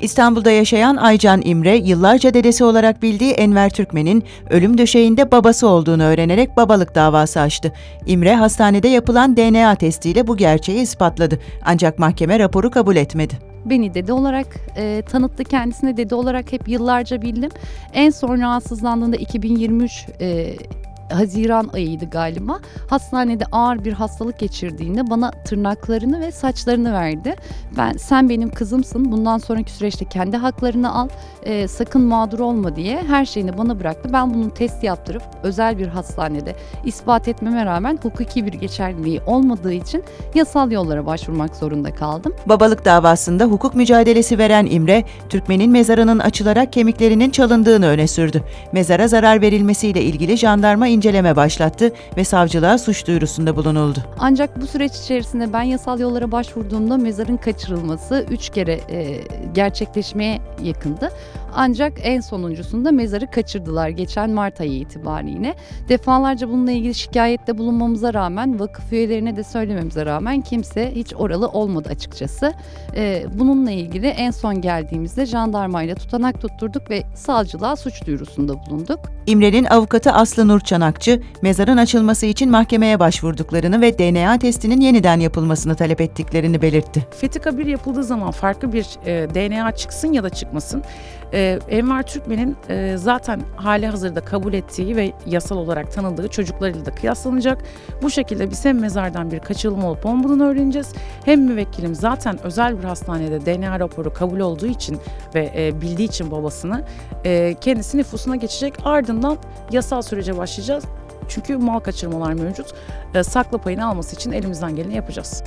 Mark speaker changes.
Speaker 1: İstanbul'da yaşayan Aycan İmre, yıllarca dedesi olarak bildiği Enver Türkmen'in ölüm döşeğinde babası olduğunu öğrenerek babalık davası açtı. İmre, hastanede yapılan DNA testiyle bu gerçeği ispatladı. Ancak mahkeme raporu kabul etmedi.
Speaker 2: Beni dede olarak e, tanıttı kendisine dede olarak hep yıllarca bildim. En son rahatsızlandığında 2023 e, Haziran ayıydı galiba. Hastanede ağır bir hastalık geçirdiğinde bana tırnaklarını ve saçlarını verdi. Ben sen benim kızımsın. Bundan sonraki süreçte kendi haklarını al. e, sakın mağdur olma diye her şeyini bana bıraktı. Ben bunun test yaptırıp özel bir hastanede ispat etmeme rağmen hukuki bir geçerliliği olmadığı için yasal yollara başvurmak zorunda kaldım.
Speaker 1: Babalık davasında hukuk mücadelesi veren İmre, Türkmen'in mezarının açılarak kemiklerinin çalındığını öne sürdü. Mezara zarar verilmesiyle ilgili jandarma inceleme başlattı ve savcılığa suç duyurusunda bulunuldu.
Speaker 2: Ancak bu süreç içerisinde ben yasal yollara başvurduğumda mezarın kaçırılması üç kere e, gerçekleşmeye yakındı. Ancak en sonuncusunda mezarı kaçırdılar geçen Mart ayı itibariyle. Defalarca bununla ilgili şikayette bulunmamıza rağmen vakıf üyelerine de söylememize rağmen kimse hiç oralı olmadı açıkçası. E, bununla ilgili en son geldiğimizde jandarmayla tutanak tutturduk ve savcılığa suç duyurusunda bulunduk.
Speaker 1: İmre'nin avukatı Aslı Nur Çanakçı, mezarın açılması için mahkemeye başvurduklarını ve DNA testinin yeniden yapılmasını talep ettiklerini belirtti.
Speaker 3: Fethi Kabir yapıldığı zaman farklı bir e, DNA çıksın ya da çıkmasın. E, Enver Türkmen'in e, zaten hali hazırda kabul ettiği ve yasal olarak tanıdığı çocuklarıyla da kıyaslanacak. Bu şekilde biz hem mezardan bir kaçırılma olup olmadığını öğreneceğiz. Hem müvekkilim zaten özel bir hastanede DNA raporu kabul olduğu için ve e, bildiği için babasını e, kendisi nüfusuna geçecek. Ardından yasal sürece başlayacağız. Çünkü mal kaçırmalar mevcut. E, sakla payını alması için elimizden geleni yapacağız.